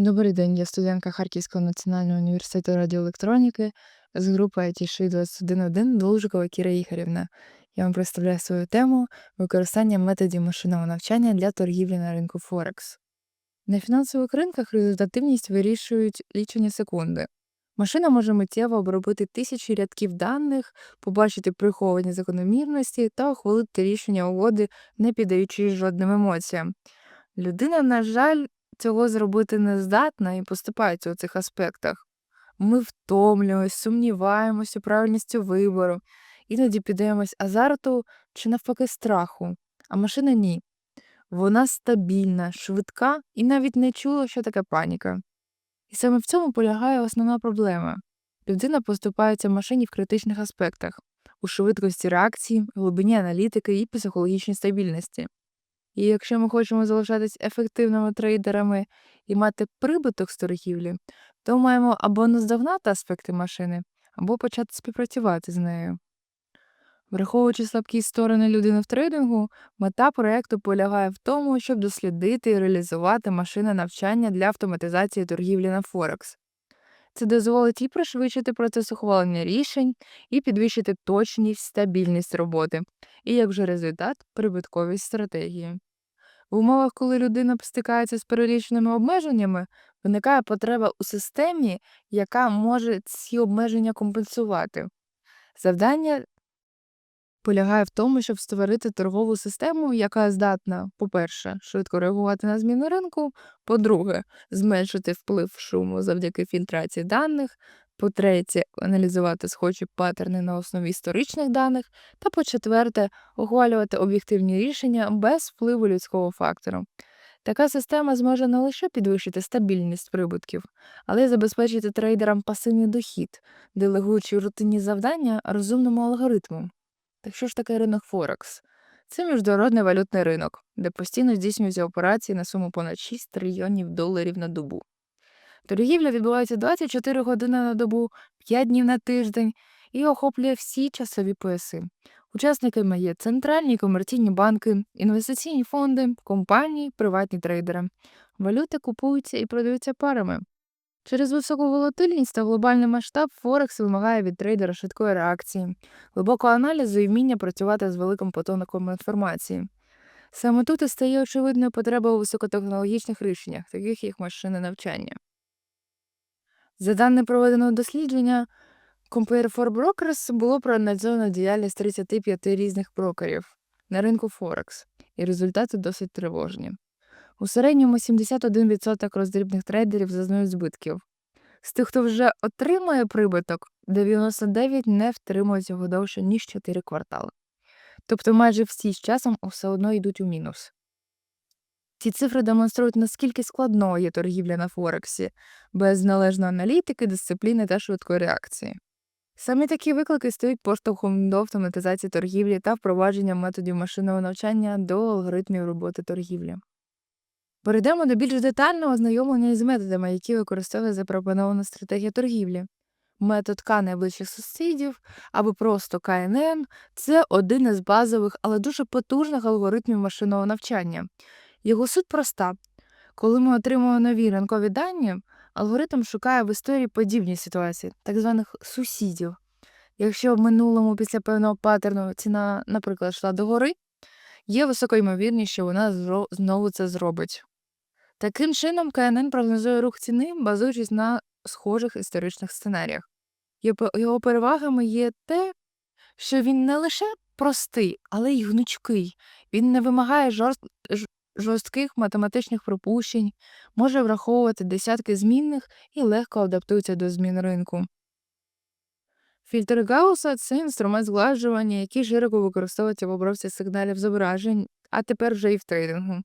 Добрий день, я студентка Харківського національного університету радіоелектроніки з групи IT 211 Должикова Кіра Ігорівна. Я вам представляю свою тему використання методів машинного навчання для торгівлі на ринку Форекс. На фінансових ринках результативність вирішують лічені секунди. Машина може миттєво обробити тисячі рядків даних, побачити приховані закономірності та ухвалити рішення угоди, не піддаючись жодним емоціям. Людина, на жаль, цього зробити не здатна і поступається у цих аспектах. Ми втомлюємось, сумніваємось у правильності вибору, іноді піддаємось азарту чи навпаки страху, а машина ні. Вона стабільна, швидка і навіть не чула, що таке паніка. І саме в цьому полягає основна проблема. Людина поступається машині в критичних аспектах у швидкості реакції, глибині аналітики і психологічній стабільності. І якщо ми хочемо залишатись ефективними трейдерами і мати прибуток з торгівлі, то маємо або наздогнати аспекти машини, або почати співпрацювати з нею. Враховуючи слабкі сторони людини в трейдингу, мета проєкту полягає в тому, щоб дослідити і реалізувати машини навчання для автоматизації торгівлі на Форекс. Це дозволить і пришвидшити процес ухвалення рішень, і підвищити точність, стабільність роботи, і як вже результат прибутковість стратегії. В умовах, коли людина стикається з переліченими обмеженнями, виникає потреба у системі, яка може ці обмеження компенсувати. Завдання полягає в тому, щоб створити торгову систему, яка здатна, по-перше, швидко реагувати на зміни ринку, по-друге, зменшити вплив шуму завдяки фільтрації даних, по-третє, аналізувати схожі паттерни на основі історичних даних, та по-четверте, ухвалювати об'єктивні рішення без впливу людського фактору. Така система зможе не лише підвищити стабільність прибутків, але й забезпечити трейдерам пасивний дохід, делегуючи рутинні завдання розумному алгоритму. Так що ж таке ринок Форекс? Це міжнародний валютний ринок, де постійно здійснюються операції на суму понад 6 трильйонів доларів на добу. Торгівля відбувається 24 години на добу, 5 днів на тиждень і охоплює всі часові пояси. Учасниками є центральні комерційні банки, інвестиційні фонди, компанії, приватні трейдери. Валюти купуються і продаються парами. Через високу волатильність та глобальний масштаб Форекс вимагає від трейдера швидкої реакції, глибокого аналізу і вміння працювати з великим потоком інформації. Саме тут і стає очевидною потреба у високотехнологічних рішеннях, таких як машини навчання. За даними проведеного дослідження, Compare for Brokers було проаналізовано діяльність 35 різних брокерів на ринку Форекс, і результати досить тривожні. У середньому 71% роздрібних трейдерів зазнають збитків. З тих, хто вже отримує прибуток, 99 не втримують його довше, ніж 4 квартали. Тобто майже всі з часом все одно йдуть у мінус. Ці цифри демонструють, наскільки складною є торгівля на Форексі, без належної аналітики, дисципліни та швидкої реакції. Саме такі виклики стають поштовхом до автоматизації торгівлі та впровадження методів машинного навчання до алгоритмів роботи торгівлі. Перейдемо до більш детального ознайомлення із методами, які використовує запропонована стратегія торгівлі. Метод К найближчих сусідів або просто КНН це один із базових, але дуже потужних алгоритмів машинного навчання. Його суть проста. Коли ми отримуємо нові ринкові дані, алгоритм шукає в історії подібні ситуації, так званих сусідів. Якщо в минулому після певного паттерну ціна, наприклад, йшла догори, є висока ймовірність, що вона знову це зробить. Таким чином, КНН прогнозує рух ціни, базуючись на схожих історичних сценаріях. Його перевагами є те, що він не лише простий, але й гнучкий. Він не вимагає жорст... жорстких математичних припущень, може враховувати десятки змінних і легко адаптується до змін ринку. Фільтр Гауса це інструмент згладжування, який широко використовується в обробці сигналів зображень, а тепер вже і в трейдингу.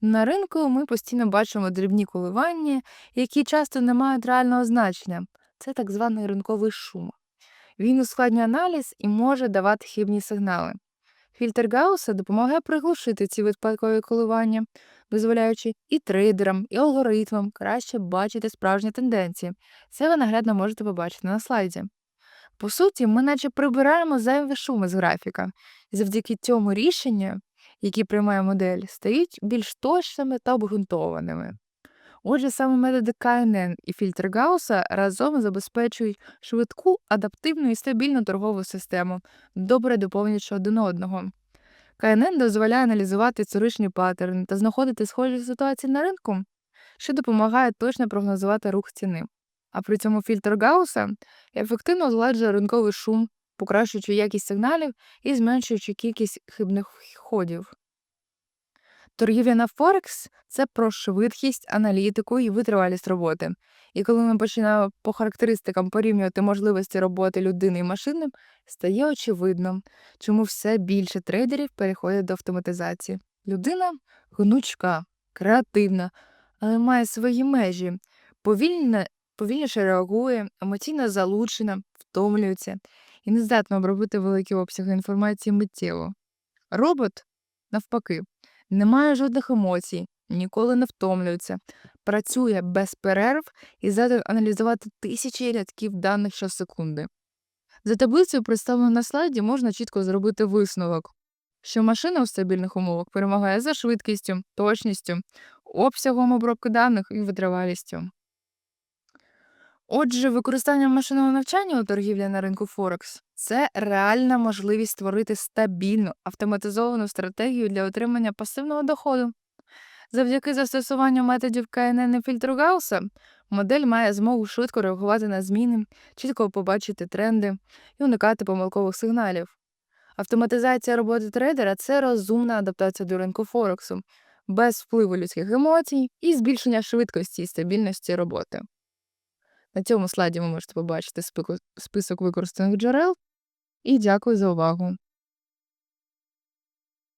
На ринку ми постійно бачимо дрібні коливання, які часто не мають реального значення. Це так званий ринковий шум. Він ускладнює аналіз і може давати хибні сигнали. Фільтр Гауса допомагає приглушити ці випадкові коливання, дозволяючи і трейдерам, і алгоритмам краще бачити справжні тенденції. Це ви наглядно можете побачити на слайді. По суті, ми наче прибираємо зайві шуми з графіка, і завдяки цьому рішенню які приймає модель, стають більш точними та обґрунтованими. Отже, саме методи КНН і фільтр Гаусса разом забезпечують швидку, адаптивну і стабільну торгову систему, добре доповнюючи один одного. КНН дозволяє аналізувати історичні паттерни та знаходити схожі ситуації на ринку, що допомагає точно прогнозувати рух ціни. А при цьому фільтр Гаусса ефективно згладжує ринковий шум, покращуючи якість сигналів і зменшуючи кількість хибних ходів. Торгівля на Форекс це про швидкість, аналітику і витривалість роботи. І коли ми починаємо по характеристикам порівнювати можливості роботи людини і машини, стає очевидно, чому все більше трейдерів переходять до автоматизації. Людина гнучка, креативна, але має свої межі, повільна, повільніше реагує, емоційно залучена, втомлюється і не здатна обробити великі обсяги інформації миттєво. Робот, навпаки, не має жодних емоцій, ніколи не втомлюється, працює без перерв і здатен аналізувати тисячі рядків даних щосекунди. За таблицею, представленою на слайді, можна чітко зробити висновок, що машина у стабільних умовах перемагає за швидкістю, точністю, обсягом обробки даних і витривалістю. Отже, використання машинного навчання у торгівлі на ринку Форекс це реальна можливість створити стабільну автоматизовану стратегію для отримання пасивного доходу. Завдяки застосуванню методів КНН і фільтру Гаусса модель має змогу швидко реагувати на зміни, чітко побачити тренди і уникати помилкових сигналів. Автоматизація роботи трейдера це розумна адаптація до ринку Форексу, без впливу людських емоцій і збільшення швидкості і стабільності роботи. На цьому слайді ви можете побачити список використаних джерел. І дякую за увагу.